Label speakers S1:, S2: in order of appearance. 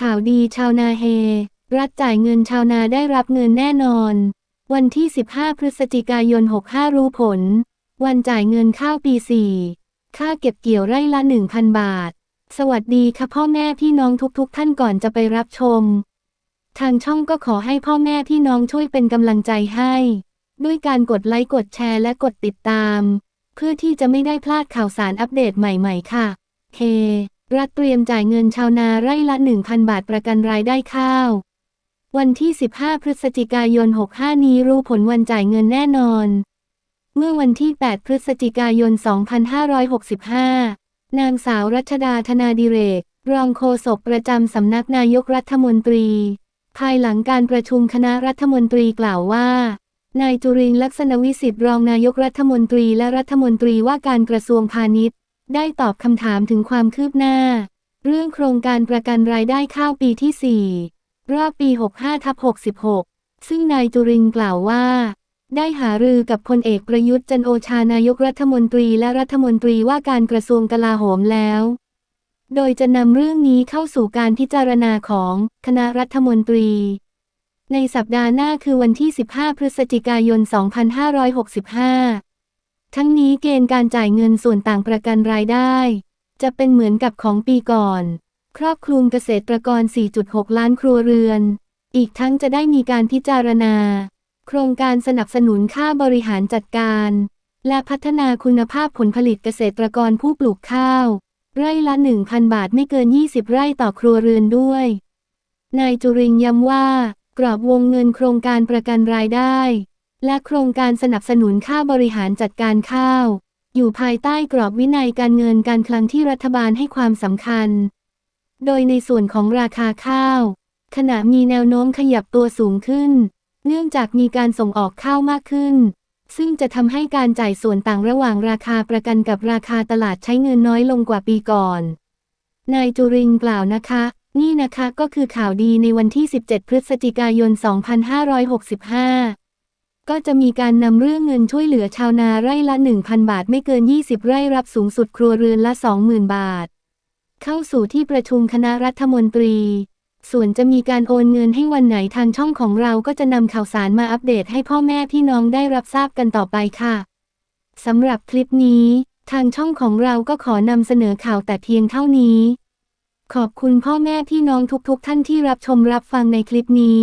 S1: ข่าวดีชาวนาเฮ รัฐจ่ายเงินชาวนาได้รับเงินแน่นอน วันที่ 15 พฤศจิกายน 65 รู้ผล วันจ่ายเงินข้าวปี 4 ค่าเก็บเกี่ยวไร่ละ 1,000 บาท สวัสดีค่ะพ่อแม่พี่น้องทุกๆทท่านก่อนจะไปรับชม ทางช่องก็ขอให้พ่อแม่พี่น้องช่วยเป็นกำลังใจให้ ด้วยการกดไลค์กดแชร์และกดติดตาม เพื่อที่จะไม่ได้พลาดข่าวสารอัปเดตใหม่ ๆ ค่ะ เฮ รัฐเตรียมจ่ายเงินชาวนาไร่ละ 1,000 บาทประกันรายได้ข้าว วันที่ 15 พฤศจิกายน 65 นี้รู้ผลวันจ่ายเงินแน่นอน เมื่อวันที่ 8 พฤศจิกายน 2565 นางสาวรัชดาธนาดิเรก รองโฆษกประจำสำนักนายกรัฐมนตรี ภายหลังการประชุมคณะรัฐมนตรีกล่าวว่านายจุรินลักษณวิสิทธิ์รองนายกรัฐมนตรีและรัฐมนตรีว่าการกระทรวงพาณิชย์ ได้ตอบคำถามถึงความคืบหน้า เรื่องโครงการประกันรายได้ข้าวปีที่ 4 รอบปี 65ทับ66 ซึ่งนายจุรินกล่าวว่า ได้หารือกับพลเอกประยุทธ์จันโอชานายกรัฐมนตรีและรัฐมนตรีว่าการกระทรวงกลาโหมแล้ว โดยจะนำเรื่องนี้เข้าสู่การพิจารณาของคณะรัฐมนตรี ในสัปดาห์หน้าคือวันที่ 15 พฤศจิกายน 2565 ทั้งนี้เกณฑ์การจ่ายเงินส่วนต่างประกันรายได้ จะเป็นเหมือนกับของปีก่อน ครอบคลุมเกษตรกร 4.6 ล้านครัวเรือน อีกทั้งจะได้มีการพิจารณา โครงการสนับสนุนค่าบริหารจัดการ และพัฒนาคุณภาพผลผลิตเกษตรกรผู้ปลูกข้าว ไร่ละ 1,000 บาทไม่เกิน 20 ไร่ต่อครัวเรือนด้วย นายจุรินย้ำว่า กรอบวงเงินโครงการประกันรายได้ และโครงการสนับสนุนค่าบริหารจัดการข้าว อยู่ภายใต้กรอบวินัยการเงินการคลังที่รัฐบาลให้ความสำคัญ โดยในส่วนของราคาข้าว ขณะมีแนวโน้มขยับตัวสูงขึ้น เนื่องจากมีการส่งออกข้าวมากขึ้น ซึ่งจะทำให้การจ่ายส่วนต่างระหว่างราคาประกันกับราคาตลาดใช้เงินน้อยลงกว่าปีก่อน นายจุรินกล่าวนะคะ นี่นะคะก็คือข่าวดีในวันที่ 17 พฤศจิกายน 2565 ก็จะมีการนำเรื่องเงินช่วยเหลือชาวนาไร่ละ 1,000 บาทไม่เกิน 20 ไร่รับสูงสุดครัวเรือนละ 20,000 บาท เข้าสู่ที่ประชุมคณะรัฐมนตรี ส่วนจะมีการโอนเงินให้วันไหนทางช่องของเราก็จะนำข่าวสารมาอัปเดตให้พ่อแม่พี่น้องได้รับทราบกันต่อไปค่ะสำหรับคลิปนี้ ทางช่องของเราก็ขอนำเสนอข่าวแต่เพียงเท่านี้ ขอบคุณพ่อแม่พี่น้องทุกๆท่านที่รับชมรับฟังในคลิปนี้